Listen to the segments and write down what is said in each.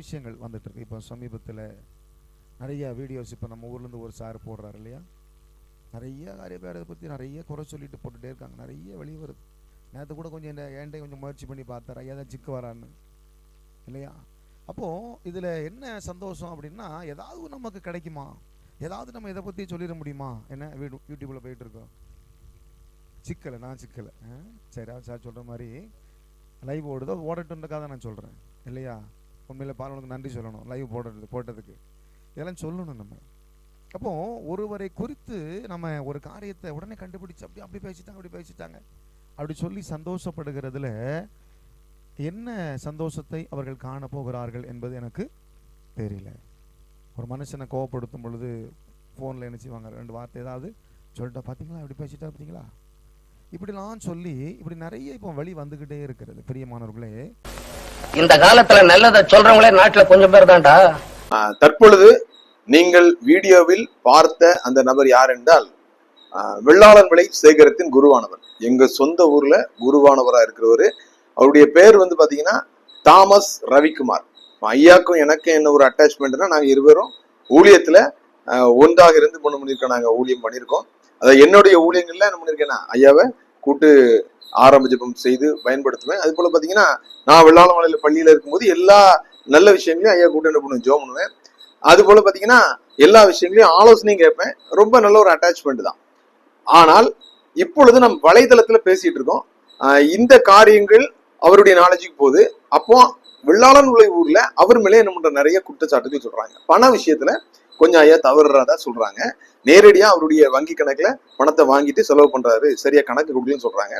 விஷயங்கள் வந்துட்டுருக்கு. இப்போ சமீபத்தில் நிறையா வீடியோஸ் இப்போ நம்ம ஊர்லேருந்து ஒரு சார் போடுறாரு இல்லையா? நிறைய நிறைய பேர் அதை பற்றி நிறைய குறை சொல்லிட்டு போட்டுகிட்டே இருக்காங்க. நிறைய வெளியே வருது. நேற்று கூட கொஞ்சம் என்ன ஏன்டே கொஞ்சம் முயற்சி பண்ணி பார்த்தார். ஐயா தான் சிக்கு வரான்னு இல்லையா? அப்போது இதில் என்ன சந்தோஷம் அப்படின்னா ஏதாவது நமக்கு கிடைக்குமா? ஏதாவது நம்ம இதை பற்றி சொல்லிட முடியுமா? என்ன வீடு யூடியூப்பில் போயிட்டுருக்கோம் சிக்கலை நான் சிக்கலை ஆ? சரி சார் சொல்கிற மாதிரி லைவ் ஓடுதோ ஓடட்டுன்றக்காக தான் நான் சொல்கிறேன் இல்லையா? உண்மையில் பாலனுக்கு நன்றி சொல்லணும் லைவ் போடுறது போட்டதுக்கு. இதெல்லாம் சொல்லணும் நம்ம. அப்போது ஒருவரை குறித்து நம்ம ஒரு காரியத்தை உடனே கண்டுபிடிச்சு அப்படி அப்படி பேசிட்டாங்க அப்படி பேசிட்டாங்க. அப்படி சொல்லி சந்தோஷப்படுகிறதுல என்ன சந்தோஷத்தை அவர்கள் காண போகிறார்கள் என்பது எனக்கு தெரியல. ஒரு மனுஷனை கோவப்படுத்தும் பொழுது ஃபோனில் என்ன செய்வாங்க? ரெண்டு வார்த்தை ஏதாவது சொல்லிட்டா பார்த்தீங்களா இப்படி பேசிட்டா பார்த்தீங்களா இப்படிலாம் சொல்லி இப்படி நிறைய இப்போ வழி வந்துக்கிட்டே இருக்கிறது. பிரியமானவர்களே இந்த காலத்துல நல்லதை சொல்றவங்களே நாட்டுல கொஞ்சம் பேர் தான்டா. தற்பொழுது நீங்கள் வீடியோவில் பார்த்த அந்த நபர் யார் என்றால் வெள்ளாளர் வெள்ளாளன் விலை சேகரத்தின் குருவானவர். எங்க சொந்த ஊர்ல குருவானவரா இருக்கிறவரு. அவருடைய பேர் வந்து பாத்தீங்கன்னா தாமஸ் ரவிக்குமார். ஐயாக்கும் எனக்கும் என்ன ஒரு அட்டாச்மெண்ட்னா நாங்க இருவரும் ஊழியத்துல ஒன்றாக இருந்து பண்ண பண்ணியிருக்கோம். நாங்க ஊழியம் பண்ணியிருக்கோம். அதாவது என்னுடைய ஊழியங்கள்ல என்ன பண்ணியிருக்கேன்னா ஐயாவை கூட்டு ஆரம்ப செய்து பயன்படுத்துவேன். அது போல பாத்தீங்கன்னா நான் வெள்ளாளமலையில பள்ளியில இருக்கும்போது எல்லா நல்ல விஷயங்களையும் ஐயா கூட்டு என்ன பண்ணுவேன் ஜோம் பண்ணுவேன். அது போல பாத்தீங்கன்னா எல்லா விஷயங்களையும் ஆலோசனையும் கேட்பேன். ரொம்ப நல்ல ஒரு அட்டாச்மெண்ட் தான். ஆனால் இப்பொழுது நம் வலைதளத்துல பேசிட்டு இருக்கோம். இந்த காரியங்கள் அவருடைய நாலேஜுக்கு போகுது. அப்போ வெள்ளாளன் உள்ள ஊர்ல அவர் மேலே என்ன பண்ற நிறைய குற்றச்சாட்டுகள் சொல்றாங்க. பண விஷயத்துல கொஞ்சம் ஐயா தவறுறதா சொல்றாங்க. நேரடியா அவருடைய வங்கி கணக்குல பணத்தை வாங்கிட்டு செலவு பண்றாரு. சரியா கணக்கு கொடுக்கலன்னு சொல்றாங்க.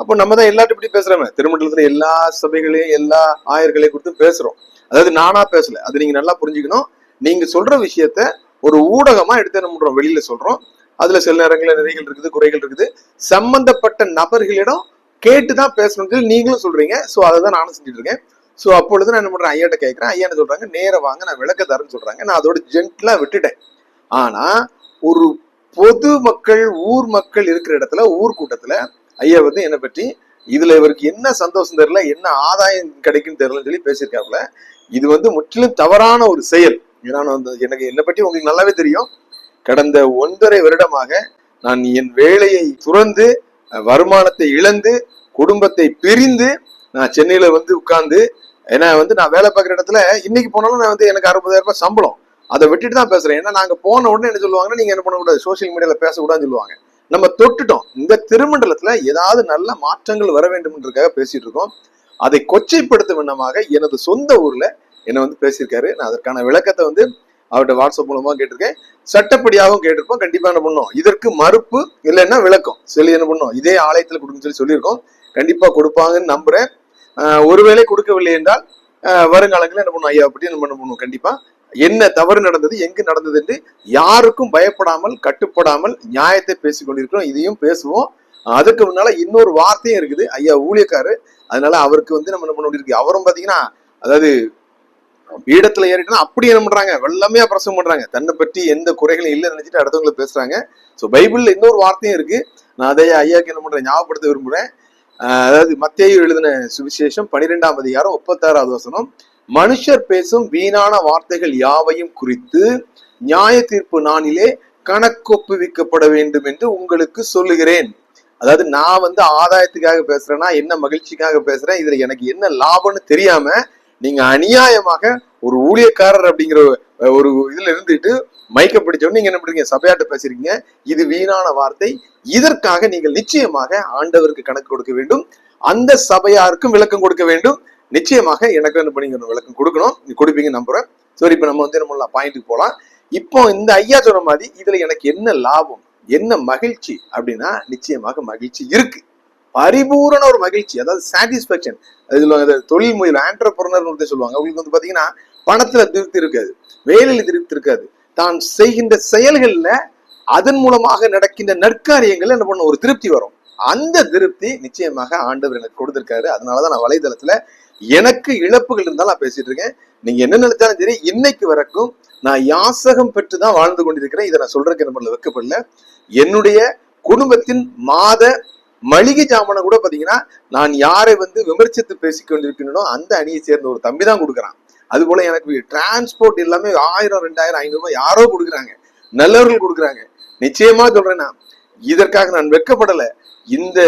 அப்போ நம்ம தான் எல்லார்ட்டும் இப்படி பேசுறோமே. திருமண்டலத்துல எல்லா சபைகளையும் எல்லா ஆயர்களையும் கொடுத்து பேசுறோம். அதாவது நானா பேசல. அது நீங்க நல்லா புரிஞ்சுக்கணும். நீங்க சொல்ற விஷயத்த ஒரு ஊடகமா எடுத்து என்ன பண்றோம்? வெளியில சொல்றோம். அதுல சில நேரங்களில் நிறைகள் இருக்குது குறைகள் இருக்குது. சம்பந்தப்பட்ட நபர்களிடம் கேட்டுதான் பேசணும்னு சொல்லி நீங்களும் சொல்றீங்க. சோ அதை தான் நானும் செஞ்சுட்டு இருக்கேன். ஸோ அப்பொழுது நான் என்ன பண்ணுறேன் ஐயாட்ட கேட்குறேன். ஐயா என்ன சொல்றாங்க? வாங்க நான் விளக்க தரேன்னு சொல்கிறாங்க நான் அதோட ஜென்ட்லாம் விட்டுட்டேன். ஆனால் ஒரு பொது மக்கள் ஊர் மக்கள் இருக்கிற இடத்துல ஊர் கூட்டத்தில் ஐயா வந்து என்னை பற்றி இதுல இவருக்கு என்ன சந்தோஷம் தெரியல? என்ன ஆதாயம் கிடைக்குன்னு தெரியலன்னு சொல்லி பேசியிருக்காப்புல. இது வந்து முற்றிலும் தவறான ஒரு செயல். ஏன்னா நான் வந்து எனக்கு என்னை பற்றி உங்களுக்கு நல்லாவே தெரியும். கடந்த ஒன்றரை வருடமாக நான் என் வேலையை துறந்து வருமானத்தை இழந்து குடும்பத்தை பிரிந்து நான் சென்னையில வந்து உட்கார்ந்து ஏன்னா வந்து நான் வேலை பார்க்குற இடத்துல இன்னைக்கு போனாலும் நான் வந்து எனக்கு அறுபதாயிரம் ரூபாய் சம்பளம். அதை விட்டுட்டு தான் பேசுறேன். ஏன்னா நாங்கள் போன உடனே என்ன சொல்லுவாங்கன்னா நீங்க என்ன பண்ணக்கூடாது? சோஷியல் மீடியால பேசக்கூடாதுன்னு சொல்லுவாங்க. நம்ம தொட்டுட்டோம். இந்த திருமண்டலத்துல ஏதாவது நல்ல மாற்றங்கள் வர வேண்டும்ன்றதுக்காக பேசிட்டு இருக்கோம். அதை கொச்சைப்படுத்தும் விண்ணமாக எனது சொந்த ஊர்ல என்னை வந்து பேசியிருக்காரு. நான் அதற்கான விளக்கத்தை வந்து அவர்கிட்ட வாட்ஸ்அப் மூலமா கேட்டிருக்கேன். சட்டப்படியாகவும் கேட்டிருப்போம். கண்டிப்பா என்ன பண்ணோம்? இதற்கு மறுப்பு இல்லைன்னா விளக்கம். சொல்லி என்ன பண்ணோம்? இதே ஆலயத்துல கொடுக்குன்னு சொல்லி சொல்லியிருக்கோம். கண்டிப்பா கொடுப்பாங்கன்னு நம்புறேன். ஒருவேளை கொடுக்கவில்லை என்றால் வருங்காலங்களில் என்ன பண்ணுவோம் ஐயா பற்றி என்ன பண்ண பண்ணுவோம் கண்டிப்பா. என்ன தவறு நடந்தது எங்கு நடந்தது என்று யாருக்கும் பயப்படாமல் கட்டுப்படாமல் நியாயத்தை பேசிக் கொண்டிருக்கிறோம். இதையும் பேசுவோம். அதுக்கு முன்னால இன்னொரு வார்த்தையும் இருக்குது. ஐயா ஊழியக்காரு அதனால அவருக்கு வந்து நம்ம என்ன பண்ண முடியிருக்கு அவரும் பாத்தீங்கன்னா அதாவது பீடத்துல ஏறிட்டுனா அப்படி என்ன பண்றாங்க? வெள்ளமையா பிரசவம் பண்றாங்க. தன்னை பற்றி எந்த குறைகளும் இல்லைன்னு நினைச்சிட்டு அடுத்தவங்களை பேசுறாங்க. ஸோ பைபிள்ல இன்னொரு வார்த்தையும் இருக்கு. நான் அதே ஐயாக்கு என்ன பண்றேன்? ஞாபகப்படுத்த விரும்புறேன். அதாவது மத்தேயு எழுதின சுவிசேஷம் பனிரெண்டாம் அதிகாரம் முப்பத்தாறாவது வசனம். மனுஷர் பேசும் வீணான வார்த்தைகள் யாவையும் குறித்து நியாய தீர்ப்பு நாளிலே கணக்கொப்புவிக்கப்பட வேண்டும் என்று உங்களுக்கு சொல்லுகிறேன். அதாவது நான் வந்து ஆதாயத்துக்காக பேசுறேன்னா என்ன மகிழ்ச்சிக்காக பேசுறேன் இதுல எனக்கு என்ன லாபம்னு தெரியாம நீங்க அநியாயமாக ஒரு ஊழியக்காரர் அப்படிங்கிற ஒரு இதுல இருந்துட்டு மைக்க பிடிச்சவொடனே நீங்க என்ன பண்றீங்க? சபையாட்ட பேசுறீங்க இது வீணான வார்த்தை. இதற்காக நீங்கள் நிச்சயமாக ஆண்டவருக்கு கணக்கு கொடுக்க வேண்டும். அந்த சபையாருக்கும் விளக்கம் கொடுக்க வேண்டும். நிச்சயமாக எனக்கு என்ன பண்ணிக்கணும் விளக்கம் கொடுக்கணும். நீ கொடுப்பீங்க நம்புறேன். சரி இப்ப நம்ம வந்து நம்ம பாயிண்ட்டுக்கு போலாம். இப்போ இந்த ஐயா சொன்ன மாதிரி இதுல எனக்கு என்ன லாபம்? என்ன மகிழ்ச்சி? அப்படின்னா நிச்சயமாக மகிழ்ச்சி இருக்கு. பரிபூரண ஒரு மகிழ்ச்சி. அதாவது சாட்டிஸ்பேக்ஷன் அது தொழில் முயல் ஆண்டர்பிரனர் சொல்லுவாங்க. அவங்களுக்கு வந்து பாத்தீங்கன்னா பணத்துல திருப்தி இருக்காது வேலையில திருப்தி இருக்காது தான் செய்கின்ற செயல்கள்ல அதன் மூலமாக நடக்கின்ற நற்காரியங்கள் என்ன பண்ணும்? ஒரு திருப்தி வரும். அந்த திருப்தி நிச்சயமாக ஆண்டவர் எனக்கு கொடுத்திருக்காரு. அதனாலதான் நான் வலைதளத்துல எனக்கு இழப்புகள் இருந்தாலும் நான் பேசிட்டு இருக்கேன். நீங்க என்ன நினைச்சாலும் சரி இன்னைக்கு வரைக்கும் நான் யாசகம் பெற்று தான் வாழ்ந்து கொண்டிருக்கிறேன். இதை நான் சொல்றதுக்கு என்ன பண்ணல வெக்கப்படல. என்னுடைய குடும்பத்தின் மாத மளிகை ஜாமனை கூட பாத்தீங்கன்னா நான் யாரை வந்து விமர்சித்து பேசிக் கொண்டிருக்கிறேனோ அந்த அணியை சேர்ந்த ஒரு தம்பி தான் கொடுக்குறான். அது போல எனக்கு டிரான்ஸ்போர்ட் எல்லாமே ஆயிரம் ரெண்டாயிரம் ஐநூறு ரூபாய் யாரோ கொடுக்குறாங்க. நல்லவர்கள் கொடுக்குறாங்க. நிச்சயமா சொல்றேன் நான். இதற்காக நான் வெக்கப்படல இந்த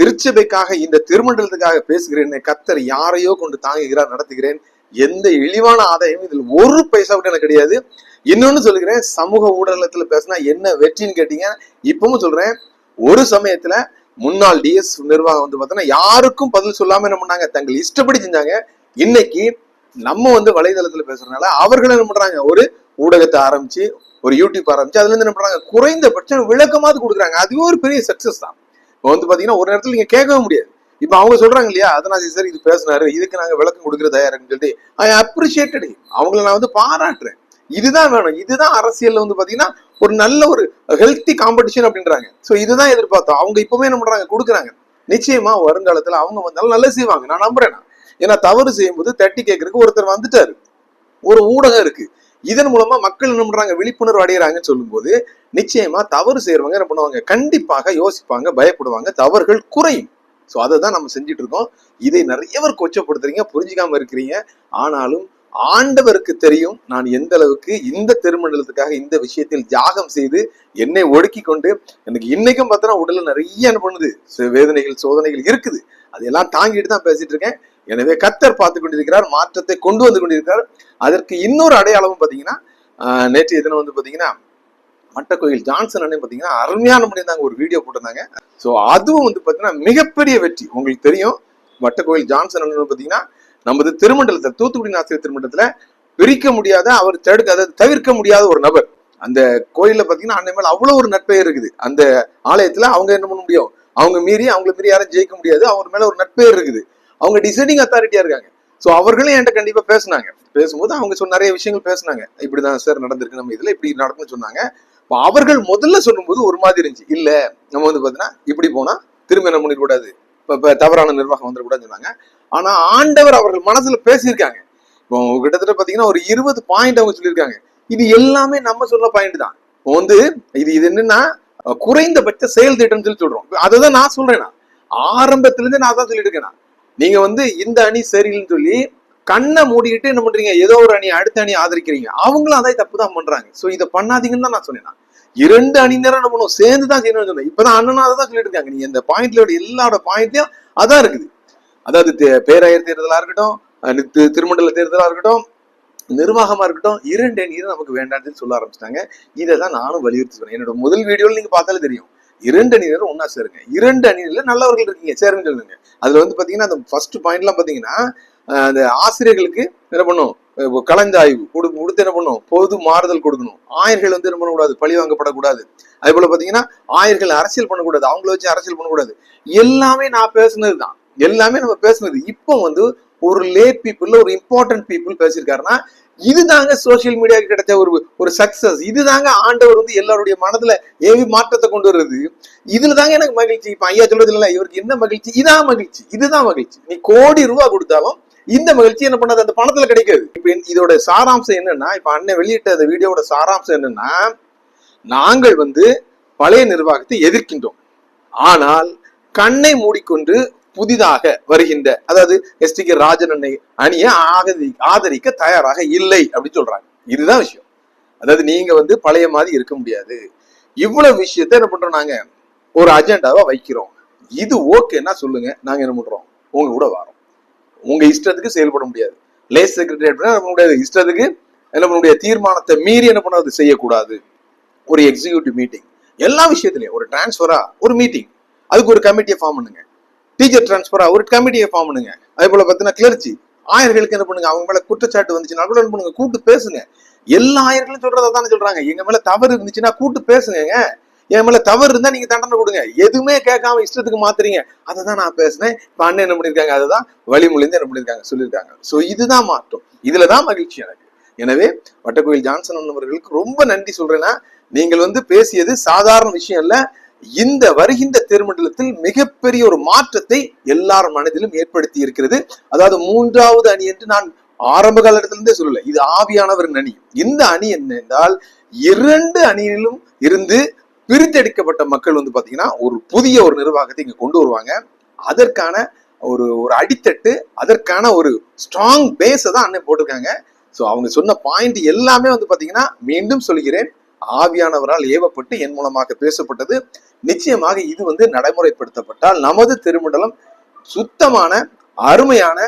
திருச்சபைக்காக இந்த திருமண்டலத்துக்காக பேசுகிறேன். கத்தர் யாரையோ கொண்டு தாங்குகிறார் நடத்துகிறேன். எந்த இழிவான ஆதாயமும் இதில் ஒரு பைசா கூட எனக்கு கிடையாது. இன்னொன்னு சொல்லுகிறேன் சமூக ஊடகத்துல பேசினா என்ன வெற்றின்னு கேட்டீங்க இப்பவும் சொல்றேன். ஒரு சமயத்துல முன்னாள் டிஎஸ் நிர்வாகம் வந்து பார்த்தோன்னா யாருக்கும் பதில் சொல்லாம என்ன பண்ணாங்க? தங்கள் இஷ்டப்படி செஞ்சாங்க. இன்னைக்கு நம்ம வந்து வலைதளத்துல பேசுறதுனால அவர்கள் என்ன பண்றாங்க? ஒரு ஊடகத்தை ஆரம்பிச்சு ஒரு யூடியூப் ஆரம்பிச்சு அதுல இருந்து என்ன பண்றாங்க? குறைந்தபட்சம் விளக்கமாவது கொடுக்குறாங்க. அதுவே ஒரு பெரிய சக்சஸ் தான். இப்போ வந்து பாத்தீங்கன்னா ஒரு நேரத்துல நீங்க கேட்கவே முடியாது. இப்போ அவங்க சொல்றாங்க இல்லையா? அதனால சார் இது பேசினாரு. இதுக்கு நாங்க விளக்கம் கொடுக்குற தயாருன்னு சொல்லிட்டு ஐ அப்ரிஷியேட்டட் அவங்கள நான் வந்து பாராட்டுறேன். இதுதான் வேணும். இதுதான் அரசியல்ல வந்து பாத்தீங்கன்னா ஒரு நல்ல ஒரு ஹெல்த்தி காம்படிஷன் அப்படின்றாங்க. சோ இதுதான் எதிர்பார்த்தோம். அவங்க இப்பவுமே என்ன பண்றாங்க? கொடுக்குறாங்க. நிச்சயமா வருங்காலத்துல அவங்க வந்தாலும் நல்லா செய்வாங்க. நான் நம்புறேன் ஏன்னா தவறு செய்யும்போது தட்டி கேட்கறதுக்கு ஒருத்தர் வந்துட்டாரு. ஒரு ஊடகம் இருக்கு. இதன் மூலமா மக்கள் என்ன பண்றாங்க? விழிப்புணர்வு அடைகிறாங்கன்னு சொல்லும்போது நிச்சயமா தவறு செய்யறவங்க என்ன பண்ணுவாங்க? கண்டிப்பாக யோசிப்பாங்க பயப்படுவாங்க. தவறுகள் குறையும். ஸோ அதை தான் நம்ம செஞ்சுட்டு இருக்கோம். இதை நிறைய பேர் கொச்சப்படுத்துறீங்க புரிஞ்சுக்காம இருக்கிறீங்க. ஆனாலும் ஆண்டவருக்கு தெரியும். நான் எந்த அளவுக்கு இந்த திருமண்டலத்துக்காக இந்த விஷயத்தில் தியாகம் செய்து என்னை ஒடுக்கி கொண்டு எனக்கு இன்னைக்கும் பார்த்தோன்னா உடல்ல நிறைய என்ன பண்ணுது? வேதனைகள் சோதனைகள் இருக்குது. அதையெல்லாம் தாங்கிட்டு தான் பேசிட்டு இருக்கேன். எனவே கத்தர் பார்த்து கொண்டிருக்கிறார் மாற்றத்தை கொண்டு வந்து கொண்டிருக்கிறார். அதற்கு இன்னொரு அடையாளமும் பார்த்தீங்கன்னா நேற்று நேற்றைய தினம் வந்து பார்த்தீங்கன்னா மட்டக்கோயில் ஜான்சன் அண்ணன் பார்த்தீங்கன்னா அருமையான முடிந்தாங்க ஒரு வீடியோ போட்டிருந்தாங்க. ஸோ அதுவும் வந்து பார்த்தீங்கன்னா மிகப்பெரிய வெற்றி. உங்களுக்கு தெரியும் மட்டக்கோயில் ஜான்சன் அண்ணன் பார்த்தீங்கன்னா நமது திருமண்டலத்தில் தூத்துக்குடி நாசிரியர் திருமண்டலத்தில் பிரிக்க முடியாத அவர் தடுக்க அதை தவிர்க்க முடியாத ஒரு நபர். அந்த கோயில்ல பாத்தீங்கன்னா அன்னை மேல அவ்வளவு ஒரு நட்பெயர் இருக்குது. அந்த ஆலயத்துல அவங்க என்ன பண்ண முடியும்? அவங்க மீறி அவங்களை மீறி யாரும் ஜெயிக்க முடியாது. அவர் மேல ஒரு நட்பெயர் இருக்குது. அவங்க டிசைடிங் அத்தாரிட்டியா இருக்காங்க. சோ அவர்களும் என்கிட்ட கண்டிப்பா பேசுனாங்க. பேசும்போது அவங்க சொன்ன நிறைய விஷயங்கள் பேசுனாங்க. இப்படிதான் சார் நடந்திருக்கு நம்ம இதுல இப்படி நடக்கும்னு சொன்னாங்க. அவர்கள் முதல்ல சொல்லும்போது ஒரு மாதிரி இருந்துச்சு. இல்ல நம்ம வந்து பாத்தீங்கன்னா இப்படி போனா திரும்ப என்ன பண்ணிடக்கூடாது? தவறான நிர்வாகம் வந்துடக்கூடாதுன்னு சொன்னாங்க. ஆனா ஆண்டவர் அவர்கள் மனசுல பேசியிருக்காங்க. இப்போ கிட்டத்தட்ட பாத்தீங்கன்னா ஒரு இருபது பாயிண்ட் அவங்க சொல்லியிருக்காங்க. இது எல்லாமே நம்ம சொல்ல பாயிண்ட் தான். இப்போ வந்து இது இது என்னன்னா குறைந்தபட்ச செயல் திட்டம்னு சொல்லி சொல்றோம். அதை தான் நான் சொல்றேன் நான். ஆரம்பத்துல நான் தான் சொல்லிட்டு இருக்கேன் நீங்க வந்து இந்த அணி சரியில்லைன்னு சொல்லி கண்ணை மூடிட்டு என்ன பண்றீங்க? ஏதோ ஒரு அணி அடுத்த அணி ஆதரிக்கிறீங்க. அவங்களும் அதே தப்பு தான் பண்றாங்க. சோ இதை பண்ணாதீங்கன்னு தான் நான் சொன்னேன் இரண்டு அணி நேரம் என்ன பண்ணுவோம்? சேர்ந்து தான் செய்யணும்னு சொன்னேன். இப்பதான் அண்ணனா அதை தான் சொல்லிட்டு இருக்காங்க. நீங்க இந்த பாயிண்ட்ல எல்லாரோட பாயிண்ட்லயும் அதான் இருக்குது. அதாவது பேராயர் தேர்தலா இருக்கட்டும் திருமண்டல தேர்தலா இருக்கட்டும் நிர்வாகமா இருக்கட்டும் இரண்டு அணி நமக்கு வேண்டாம்னு சொல்ல ஆரம்பிச்சிட்டாங்க. இதை தான் நானும் வலியுறுத்தி சொன்னேன். என்னோட முதல் வீடியோல நீங்க பார்த்தாலே தெரியும். இரண்டு அணியினரும் ஒன்னா சேருங்க. இரண்டு அணியில நல்லவர்கள் இருக்கீங்க. சேருங்க சொல்லுங்க. அதுல வந்து பாத்தீங்கன்னா அந்த ஃபர்ஸ்ட் பாயிண்ட்லாம் பாத்தீங்கன்னா அந்த ஆசிரியர்களுக்கு என்ன பண்ணும்? கலந்தாய்வு கொடு கொடுத்து என்ன பண்ணும்? பொது மாறுதல் கொடுக்கணும். ஆயர்கள் வந்து என்ன பண்ணக்கூடாது? பழி வாங்கப்படக்கூடாது. அதே போல பாத்தீங்கன்னா ஆயர்கள் அரசியல் பண்ணக்கூடாது. அவங்கள வச்சு அரசியல் பண்ணக்கூடாது. எல்லாமே நான் பேசுனது தான் எல்லாமே நம்ம பேசுனது. இப்போ வந்து ஒரு லே பீப்புள் ஒரு இம்பார்ட்டன்ட் பீப்புள் பேசியிருக்காருன்னா இதுதாங்க சோஷியல் மீடியாவுக்கு கிடைச்ச ஒரு ஒரு சக்சஸ் இதுதாங்க ஆண்டவர் வந்து எல்லாருடைய மனதுல ஏவி மாற்றத்தை கொண்டு வர்றது இதுல தாங்க எனக்கு மகிழ்ச்சி. இப்ப ஐயா சொல்றது இல்ல இவருக்கு என்ன மகிழ்ச்சி? இதான் மகிழ்ச்சி. இதுதான் மகிழ்ச்சி. நீ கோடி ரூபா கொடுத்தாலும் இந்த மகிழ்ச்சி என்ன பண்ணாது? அந்த பணத்துல கிடைக்காது. இப்ப இதோட சாராம்சம் என்னன்னா இப்ப அண்ணன் வெளியிட்ட அந்த வீடியோவோட சாராம்சம் என்னன்னா நாங்கள் வந்து பழைய நிர்வாகத்தை எதிர்க்கின்றோம். ஆனால் கண்ணை மூடிக்கொண்டு புதிதாக வருகின்ற அதாவது எஸ் டி கே ராஜன் அண்ணை அணியை ஆதரி ஆதரிக்க தயாராக இல்லை அப்படின்னு சொல்றாங்க. இதுதான் விஷயம். அதாவது நீங்க வந்து பழைய மாதிரி இருக்க முடியாது. இவ்வளவு விஷயத்த என்ன பண்றோம் நாங்க? ஒரு அஜெண்டாவா வைக்கிறோம். இது ஓகேன்னா சொல்லுங்க நாங்க என்ன பண்றோம்? உங்க கூட வரோம். உங்க இஷ்டத்துக்கு செயல்பட முடியாது. லேஸ் செக்ரட்டரி நம்மளுடைய இஷ்டத்துக்கு என்ன பண்ண முடியாது? தீர்மானத்தை மீறி என்ன பண்ண செய்யக்கூடாது. ஒரு எக்ஸிக்யூட்டிவ் மீட்டிங் எல்லா விஷயத்துலயும் ஒரு டிரான்ஸ்ஃபரா ஒரு மீட்டிங் அதுக்கு ஒரு கமிட்டியை ஃபார்ம் பண்ணுங்க. டீச்சர் டிரான்ஸ்ஃபரா ஒரு கமிட்டியை ஃபார்ம் பண்ணுங்க. அதே போல பார்த்தீங்கன்னா கிளர்ச்சி ஆயர்களுக்கு என்ன பண்ணுங்க? அவங்க மேல குற்றச்சாட்டு வந்துச்சுன்னா கூட என்ன பண்ணுங்க? கூட்டு பேசுங்க. எல்லா ஆயர்களும் சொல்றதை தானே சொல்றாங்க. எங்க மேல தவறு இருந்துச்சுன்னா கூட்டு பேசுங்க என் மேல தவறு இருந்தா நீங்க தண்டனை கொடுங்க. எதுவுமே கேட்காம இஷ்டத்துக்கு மாத்துறீங்க. அதை தான் நான் பேசினேன். இப்ப அண்ணன் என்ன பண்ணிருக்காங்க அதுதான் வழிமொழிந்து என்ன பண்ணிருக்காங்க சொல்லியிருக்காங்க. சோ இதுதான் மாற்றம். இதுலதான் மகிழ்ச்சி எனக்கு. எனவே வட்டக்கோயில் ஜான்சன் அவர்களுக்கு ரொம்ப நன்றி சொல்றேன்னா நீங்கள் வந்து பேசியது சாதாரண விஷயம் இல்லை. இந்த வருகின்ற தேர்மண்டலத்தில் மிகப்பெரிய ஒரு மாற்றத்தை எல்லார் மனதிலும் ஏற்படுத்தி இருக்கிறது. அதாவது மூன்றாவது அணி என்று நான் ஆரம்ப காலத்திலிருந்தே சொல்லல. இது ஆவியானவரின் அணி. இந்த அணி என்ன என்றால் இரண்டு அணியிலும் இருந்து பிரித்தெடுக்கப்பட்ட மக்கள் வந்து பாத்தீங்கன்னா ஒரு புதிய ஒரு நிர்வாகத்தை இங்க கொண்டு வருவாங்க. அதற்கான ஒரு ஒரு அடித்தட்டு அதற்கான ஒரு ஸ்ட்ராங் பேஸை தான் அண்ணன் போட்டிருக்காங்க. ஸோ அவங்க சொன்ன பாயிண்ட் எல்லாமே வந்து பாத்தீங்கன்னா மீண்டும் சொல்கிறேன். ஆவியானவரால் ஏவப்பட்டு என் மூலமாக பேசப்பட்டது. நிச்சயமாக இது வந்து நடைமுறைப்படுத்தப்பட்டால் நமது திருமண்டலம் சுத்தமான அருமையான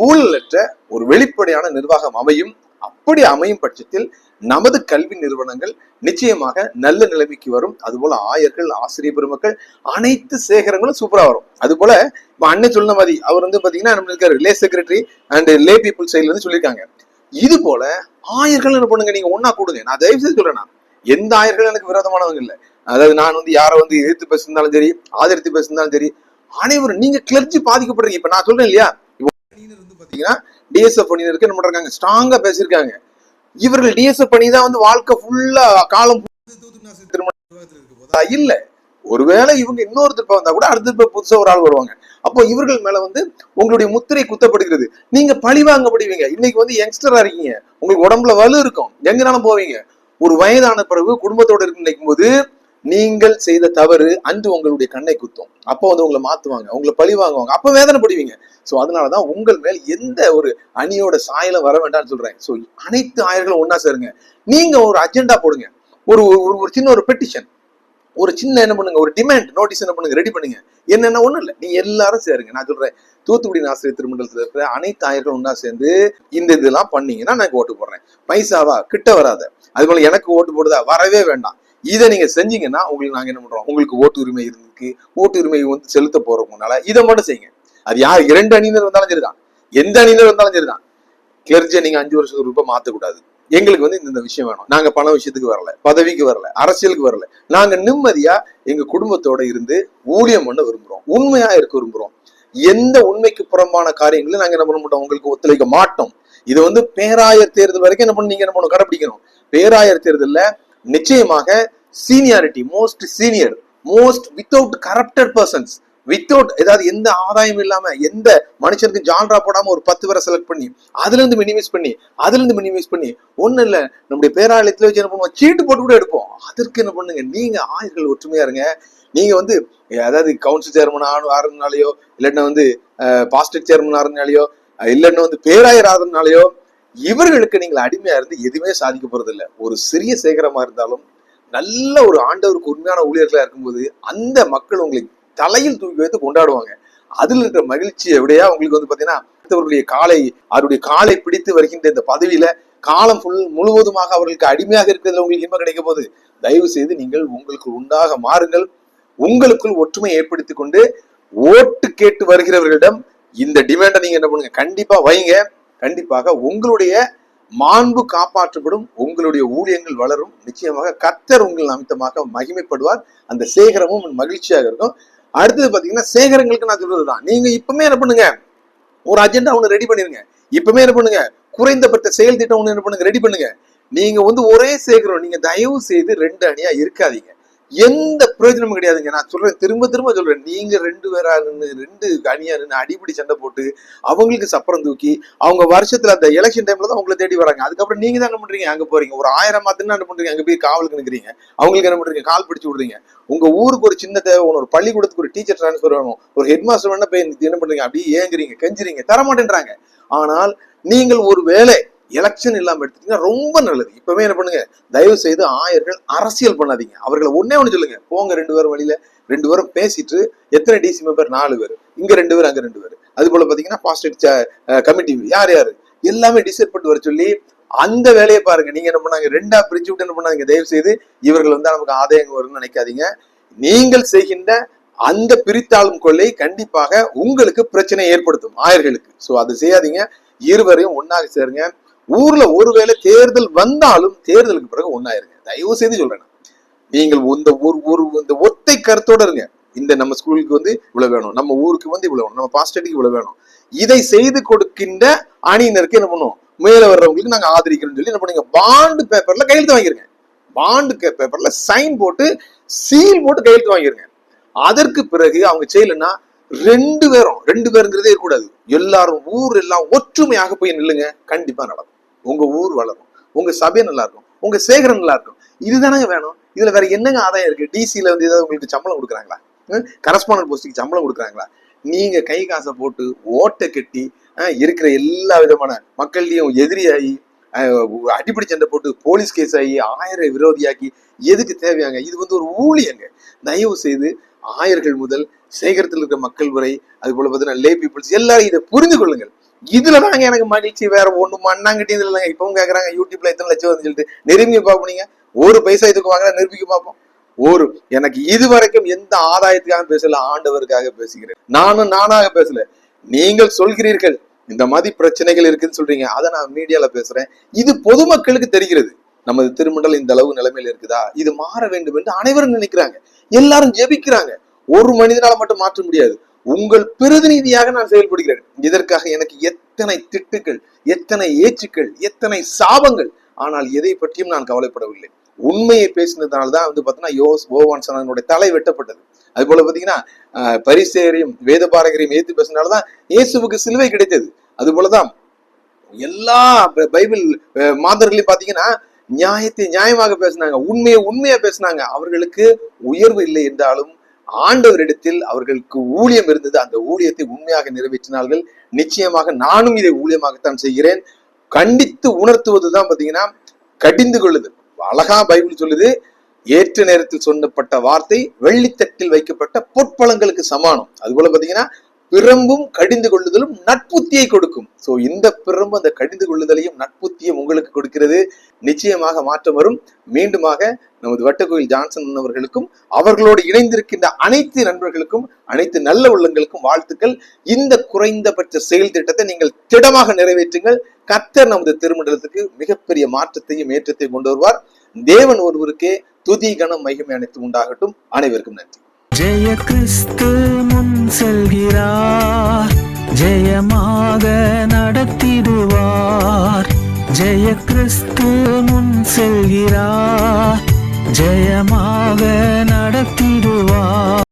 ஊழலற்ற ஒரு வெளிப்படையான நிர்வாகம் அமையும். அப்படி அமையும் பட்சத்தில் நமது கல்வி நிறுவனங்கள் நிச்சயமாக நல்ல நிலைமைக்கு வரும். அதுபோல ஆயர்கள் ஆசிரியர் பெருமக்கள் அனைத்து சேகரங்களும் சூப்பரா வரும். அதுபோல இப்ப அண்ணன் சொன்ன மாதிரி அவர் வந்து பாத்தீங்கன்னா நம்ம இருக்காரு lay secretary and lay people சைட்ல இருந்து சொல்லியிருக்காங்க. இது போல ஆயர்கள் என்ன பண்ணுங்க நீங்க ஒன்னா கூடுங்க. நான் தயவு செய்து சொல்றேன் நான். எந்த ஆயர்களும் எனக்கு விரோதமானவங்க இல்ல. அதாவது நான் வந்து யாரை வந்து எதிர்த்து பேசியிருந்தாலும் சரி ஆதரித்து பேசியிருந்தாலும் சரி அனைவரும் நீங்க கிளர்ச்சி பாதிக்கப்படுறீங்க. இப்ப நான் சொல்றேன் இல்லையா? வந்து பாத்தீங்கன்னா டிஎஸ்எஃப் அணியினருக்கு என்ன பண்றாங்க? ஸ்ட்ராங்கா பேசியிருக்காங்க. இவர்கள் டிஎஸ்எஃப் பண்ணி தான் வந்து வாழ்க்கை ஃபுல்லா காலம் இல்ல. ஒருவேளை இவங்க இன்னொரு திருப்ப வந்தா கூட அடுத்த திருப்ப புதுசா ஒரு ஆள் வருவாங்க. அப்போ இவர்கள் மேல வந்து உங்களுடைய முத்திரை குத்தப்படுகிறது. நீங்க பழி வாங்கப்படுவீங்க இன்னைக்கு வந்து யங்ஸ்டரா இருக்கீங்க. உங்களுக்கு உடம்புல வலு இருக்கும். எங்கனாலும் போவீங்க. ஒரு வயதான பிறகு குடும்பத்தோடு இருக்கு நினைக்கும் போது நீங்கள் செய்த தவறு அன்று உங்களுடைய கண்ணை குத்தும். அப்போ வந்து உங்களை மாத்துவாங்க உங்களை பழி வாங்குவாங்க. அப்ப வேதனைப்படுவீங்க. ஸோ அதனாலதான் உங்கள் மேல் எந்த ஒரு அணியோட சாயலும் வர வேண்டாம்னு சொல்றேன். ஸோ அனைத்து ஆயர்களும் ஒன்னா சேருங்க. நீங்க ஒரு அஜெண்டா போடுங்க. ஒரு ஒரு ஒரு சின்ன ஒரு பெட்டிஷன் ஒரு சின்ன என்ன பண்ணுங்க ஒரு டிமாண்ட் நோட்டீஸ் என்ன பண்ணுங்க ரெடி பண்ணுங்க. என்னென்ன ஒண்ணும் இல்லை. நீங்க எல்லாரும் சேருங்க. நான் சொல்றேன் தூத்துக்குடி ஆசிரியர் திருமண்டலத்தில் இருக்கிற அனைத்து ஆயர்களும் ஒண்ணா சேர்ந்து இந்த இதெல்லாம் பண்ணீங்கன்னா நான் ஓட்டு போடுறேன். பைசாவா? கிட்ட வராத. அது போல எனக்கு ஓட்டு போடுதா வரவே வேண்டாம். இதை நீங்க செஞ்சீங்கன்னா உங்களுக்கு நாங்க என்ன பண்றோம்? உங்களுக்கு ஓட்டு உரிமை இருக்கு. ஓட்டு உரிமை வந்து செலுத்த போறோம் இதை மட்டும் செய்யுங்க. அது யார் இரண்டு அணியினர் வந்தாலும் சரிதான். எந்த அணியினர் வந்தாலும் சரிதான். கிளர்ச்சியை நீங்க அஞ்சு வருஷத்துக்கு ரூபாய் மாத்தக்கூடாது. எங்களுக்கு வந்து இந்த விஷயம் வேணும். நாங்க பண விஷயத்துக்கு வரல பதவிக்கு வரல அரசியலுக்கு வரல. நாங்க நிம்மதியா எங்க குடும்பத்தோட இருந்து ஊழியம் பண்ண விரும்புறோம். உண்மையா இருக்க விரும்புறோம். எந்த உண்மைக்கு புறம்பான காரியங்களும் நாங்க என்ன பண்ண மாட்டோம்? உங்களுக்கு ஒத்துழைக்க மாட்டோம். இது வந்து பேராயர் தேர்தல் வரைக்கும் என்ன பண்ண நீங்க என்ன பண்ணணும்? கடைபிடிக்கணும் பேராயர் தேர்தல்ல நிச்சயமாக seniority most senior most without corrupted persons without ஏதாவது எந்த ஆதாயம் இல்லாம எந்த மனுஷனுக்கு ஜான்ரா போடாம ஒரு பத்து பேரை செலக்ட் பண்ணி அதுல இருந்து மினிமைஸ் பண்ணி அதுல இருந்து மினிமைஸ் பண்ணி ஒண்ணு இல்ல. நம்முடைய பேராலயத்துல வச்சு என்ன பண்ணுவோம்? சீட்டு போட்டு கூட எடுப்போம். அதற்கு என்ன பண்ணுங்க? நீங்க ஆயர்கள் ஒற்றுமையா இருங்க. நீங்க வந்து அதாவது கவுன்சில் சேர்மன் ஆனு ஆறுனாலயோ இல்லைன்னா வந்து பாஸ்டர் சேர்மன் ஆறுனாலையோ இல்லைன்னா வந்து பேராயர் ஆறுனாலையோ இவர்களுக்கு நீங்கள் அடிமையா இருந்து எதுவுமே சாதிக்க போறது இல்ல ஒரு சிறிய சேகரமா இருந்தாலும் நல்ல ஒரு ஆண்டவருக்கு உண்மையான ஊழியர்களா இருக்கும்போது அந்த மக்கள் உங்களை தலையில் தூக்கி வைத்து கொண்டாடுவாங்க. அதில் இருக்கிற மகிழ்ச்சியை விடையா உங்களுக்கு வந்து பாத்தீங்கன்னா அடுத்தவர்களுடைய காலை அவருடைய காலை பிடித்து வருகின்ற இந்த பதவியில காலம் ஃபுல் முழுவதுமாக அவர்களுக்கு அடிமையாக இருக்கிறதுல உங்களுக்கு இன்பம் கிடைக்க போகுது. தயவு செய்து நீங்கள் உங்களுக்கு உண்டாக மாறுங்கள். உங்களுக்குள் ஒற்றுமை ஏற்படுத்தி கொண்டு ஓட்டு கேட்டு வருகிறவர்களிடம் இந்த டிமாண்டை நீங்க என்ன பண்ணுங்க? கண்டிப்பா வைங்க. கண்டிப்பாக உங்களுடைய மாண்பு காப்பாற்றப்படும் உங்களுடைய ஊழியங்கள் வளரும். நிச்சயமாக கர்த்தர் உங்கள் அமித்தமாக மகிமைப்படுவார். அந்த சேகரமும் மகிழ்ச்சியாக இருக்கும். அடுத்தது பாத்தீங்கன்னா சேகரங்களுக்கு நான் சொல்றதுதான். நீங்க இப்பவுமே என்ன பண்ணுங்க? ஒரு அஜெண்டா ஒண்ணு ரெடி பண்ணிருங்க. இப்பவுமே என்ன பண்ணுங்க? குறைந்தபட்ச செயல் திட்டம் ஒண்ணு என்ன பண்ணுங்க? ரெடி பண்ணுங்க. நீங்க வந்து ஒரே சேகரம் நீங்க தயவு செய்து ரெண்டு அணியா இருக்காதீங்க. எந்த பிரயோஜனமும் கிடையாதுங்க. நான் சொல்றேன் திரும்ப திரும்ப சொல்றேன். நீங்க ரெண்டு பேரா நின்று ரெண்டு அணியா நின்று அடிப்படி சண்டை போட்டு அவங்களுக்கு சப்பரம் தூக்கி அவங்க வருஷத்துல அந்த எலெக்ஷன் டைம்ல தான் உங்களை தேடி வராங்க. அதுக்கப்புறம் நீங்க தான் என்ன பண்றீங்க? அங்க போறீங்க. ஒரு ஆயிரம் மாத்தினா என்ன பண்றீங்க? அங்க போய் காவலுக்கு நிக்கிறீங்க. அவங்களுக்கு என்ன பண்றீங்க? கால் பிடிச்சு விடுறீங்க. உங்க ஊருக்கு ஒரு சின்ன தேவை ஒன்று ஒரு பள்ளிக்கூடத்துக்கு ஒரு டீச்சர் டிரான்ஸ்ஃபர் வேணும். ஒரு ஹெட் மாஸ்டர் வேணா போய் என்ன பண்றீங்க? அப்படியே ஏங்குறீங்க கெஞ்சுறீங்க. தர மாட்டேன்றாங்க ஆனால் நீங்கள் ஒரு வேலை எலெக்ஷன் இல்லாம எடுத்துட்டீங்கன்னா ரொம்ப நல்லது. இப்பவே என்ன பண்ணுங்க? தயவு செய்து ஆயர்கள் அரசியல் பண்ணாதீங்க. அவர்களை ஒன்னே ஒன்று சொல்லுங்க. போங்க ரெண்டு பேரும் வழியில. ரெண்டு பேரும் பேசிட்டு எத்தனை டிசி மெம்பர் நாலு பேர். இங்க ரெண்டு பேர் அங்க ரெண்டு பேர். அது போல பாத்தீங்கன்னா கமிட்டி யார் யாரு? எல்லாமே டிசைட் பண்ணிட்டு வர சொல்லி அந்த வேலையை பாருங்க. நீங்க என்ன பண்ணாங்க? ரெண்டா பிரிச்சு விட்டு என்ன பண்ணாங்க தயவு செய்து இவர்கள் வந்து நமக்கு ஆதாயம் வரும்னு நினைக்காதீங்க. நீங்கள் செய்கின்ற அந்த பிரித்தாளும் கொள்ளை கண்டிப்பாக உங்களுக்கு பிரச்சனை ஏற்படுத்தும். ஆயர்களுக்கு. சோ அதை செய்யாதீங்க. இருவரையும் ஒன்னாக சேருங்க. ஊர்ல ஒருவேளை தேர்தல் வந்தாலும் தேர்தலுக்கு பிறகு ஒன்னாயிருங்க தயவு செய்து சொல்றேன். நீங்கள் இந்த ஒரு ஒரு இந்த ஒத்தை கருத்தோட இருங்க. இந்த நம்ம ஸ்கூலுக்கு வந்து இவ்வளவு வேணும். நம்ம ஊருக்கு வந்து இவ்வளவு வேணும். நம்ம பாஸ்டேட்டுக்கு இவ்வளவு வேணும். இதை செய்து கொடுக்கின்ற அணியினருக்கு என்ன பண்ணுவோம்? மேல வர்றவங்களுக்கு நாங்க ஆதரிக்கிறோம்னு சொல்லி என்ன பண்ணுங்க பாண்டு பேப்பர்ல கையெழுத்து வாங்கிருங்க. பாண்டு பேப்பர்ல சைன் போட்டு சீல் போட்டு கையெழுத்து வாங்கிருங்க. அதற்கு பிறகு அவங்க செய்யலன்னா ரெண்டு பேரும் ரெண்டு பேருங்கிறதே இருக்கக்கூடாது. எல்லாரும் ஊர் எல்லாம் ஒற்றுமையாக போய் நில்லுங்க. கண்டிப்பா நடக்கும். உங்க ஊர் வளரும். உங்க சபை நல்லா இருக்கும் உங்க சேகரம் நல்லா இருக்கும் இதுதானங்க வேணும். இதுல வேற என்னங்க ஆதாயம் இருக்கு? டிசியில வந்து ஏதாவது உங்களுக்கு சம்பளம் கொடுக்குறாங்களா? கரஸ்பாண்டன்ட் போஸ்டுக்கு சம்பளம் கொடுக்குறாங்களா? நீங்க கை காசை போட்டு ஓட்டை கட்டி இருக்கிற எல்லா விதமான மக்கள்லயும் எதிரியாகி அடிப்படை சண்டை போட்டு போலீஸ் கேஸ் ஆகி ஆயிரம் விரோதியாக்கி எதுக்கு தேவையாங்க? இது வந்து ஒரு ஊழியங்க. தயவு செய்து ஆயர்கள் முதல் சேகரத்தில் இருக்கிற மக்கள் வரை அது போல பார்த்தீங்கன்னா லே பீப்புள்ஸ் எல்லாரும் இதை புரிந்து கொள்ளுங்கள். இதுல தாங்க எனக்கு மகிழ்ச்சி. வேற ஒண்ணு மண்ணாங்கட்டி இதுல இல்லைங்க. இப்பவும் கேக்குறாங்க யூடியூப்ல எத்தனை லட்சம் வருதுன்னு சொல்லிட்டு நெருங்கி பார்ப்போம் நீங்க. ஒரு பைசா இதுக்கு வாங்கினா நிரூபிக்க பார்ப்போம். ஒரு எனக்கு இது வரைக்கும் எந்த ஆதாயத்துக்காக பேசல? ஆண்டவருக்காக பேசுகிறேன். நானும் நானாக பேசல. நீங்கள் சொல்கிறீர்கள் இந்த மாதிரி பிரச்சனைகள் இருக்குன்னு சொல்றீங்க. அதை நான் மீடியால பேசுறேன். இது பொதுமக்களுக்கு தெரிகிறது. நமது திருமண்டல் இந்த அளவு நிலைமையில இருக்குதா? இது மாற வேண்டும் என்று அனைவரும் நினைக்கிறாங்க. எல்லாரும் ஜெபிக்கிறாங்க. ஒரு மனிதனால மட்டும் மாற்ற முடியாது. உங்கள் பிரதிநிதியாக நான் செயல்படுகிறேன். இதற்காக எனக்கு எத்தனை திட்டுக்கள் எத்தனை ஏச்சுக்கள் எத்தனை சாபங்கள் ஆனால் எதை பற்றியும் நான் கவலைப்படவில்லை. உண்மையை பேசினதுனால தான் வந்து பார்த்தீங்கன்னா யோஸ் ஓவான் சனனுடைய தலை வெட்டப்பட்டது. அது போல பார்த்தீங்கன்னா பரிசேரையும் வேதபாரகரையும் ஏத்து பேசினால தான் இயேசுவுக்கு சிலுவை கிடைத்தது. அது போலதான் எல்லா பைபிள் மாதர்களையும் பார்த்தீங்கன்னா நியாயத்தை நியாயமாக பேசினாங்க உண்மையை உண்மையா பேசினாங்க. அவர்களுக்கு உயர்வு இல்லை என்றாலும் ஆண்டவரிடத்தில் அவர்களுக்கு ஊழியம் இருந்தது. அந்த ஊழியத்தை உண்மையாக நிறைவேற்றினார்கள். நிச்சயமாக நானும் இதை ஊழியமாகத்தான் செய்கிறேன். கண்டித்து உணர்த்துவதுதான் பாத்தீங்கன்னா கடிந்து கொள்ளுது. அழகா பைபிள் சொல்லுது ஏற்ற நேரத்தில் சொன்னப்பட்ட வார்த்தை வெள்ளித்தட்டில் வைக்கப்பட்ட பொற்பழங்களுக்கு சமானம். அதுபோல பாத்தீங்கன்னா பிரம்பும் கடிந்து கொள்ளுதலும் நட்புத்தியை கொடுக்கும். சோ இந்த பிரம்பு அந்த கடிந்து கொள்ளுதலையும் நட்புத்தியும் உங்களுக்கு கொடுக்கிறது. நிச்சயமாக மாற்றம் வரும். மீண்டுமாக நமது வட்டக்கோயில் ஜான்சன் அவர்களுக்கும் அவர்களோடு இணைந்திருக்கின்ற அனைத்து நண்பர்களுக்கும் அனைத்து நல்ல உள்ளங்களுக்கும் வாழ்த்துக்கள். இந்த குறைந்தபட்ச செயல் திட்டத்தை நீங்கள் திடமாக நிறைவேற்றுங்கள். கர்த்தர் நமது திருமண்டலத்துக்கு மிகப்பெரிய மாற்றத்தையும் ஏற்றத்தையும் கொண்டு வருவார். தேவன் ஒருவருக்கே துதி கணம் மகிமை அனைத்து உண்டாகட்டும். அனைவருக்கும் நன்றி. ஜெய கிறிஸ்து செல்கிறார். ஜெயமாக நடத்திடுவார். ஜெய கிறிஸ்து முன் செல்கிறார். ஜெயமாக நடத்திடுவார்.